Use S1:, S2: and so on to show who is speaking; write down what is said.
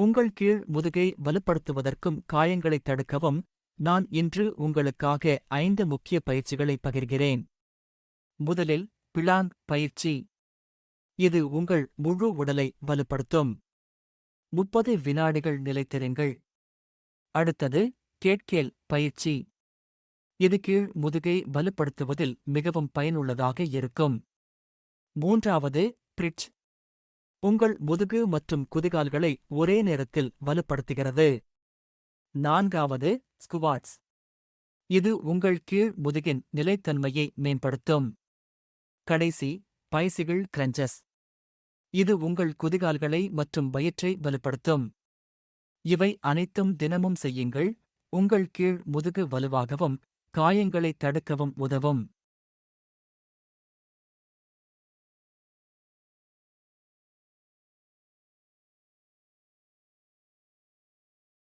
S1: உங்கள் கீழ் முதுகை வலுப்படுத்துவதற்கும் காயங்களைத் தடுக்கவும் நான் இன்று உங்களுக்காக ஐந்து முக்கிய பயிற்சிகளை பகிர்கிறேன். முதலில் பிளாங் பயிற்சி. இது உங்கள் முழு உடலை வலுப்படுத்தும். முப்பது வினாடிகள் நிலைத்திருங்கள். அடுத்தது கேட்கேல் பயிற்சி. இது கீழ் முதுகை வலுப்படுத்துவதில் மிகவும் பயனுள்ளதாக இருக்கும். மூன்றாவது பிரிட்ஜ். உங்கள் முதுகு மற்றும் குதிகால்களை ஒரே நேரத்தில் வலுப்படுத்துகிறது. நான்காவது ஸ்குவாட்ஸ் இது உங்கள் கீழ் முதுகின் நிலைத்தன்மையை மேம்படுத்தும். கடைசி பைசிகள் கிரஞ்சஸ் இது உங்கள் குதிகால்களை மற்றும் வயிற்றை வலுப்படுத்தும். இவை அனைத்தும் தினமும் செய்யுங்கள். உங்கள் கீழ் முதுகு வலுவாகவும் காயங்களை தடுக்கவும் உதவும்.